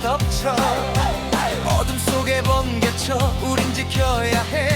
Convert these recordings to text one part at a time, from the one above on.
덮쳐. 어둠 속에 번개쳐 우린 지켜야 해.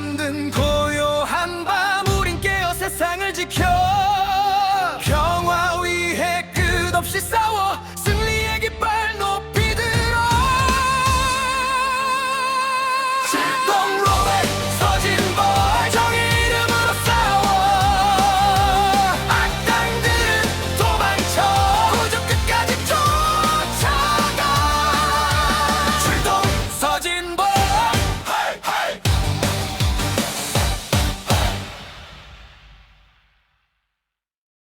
잠든 고요한 밤 우린 깨어 세상을 지켜. 평화 위해 끝없이 싸워.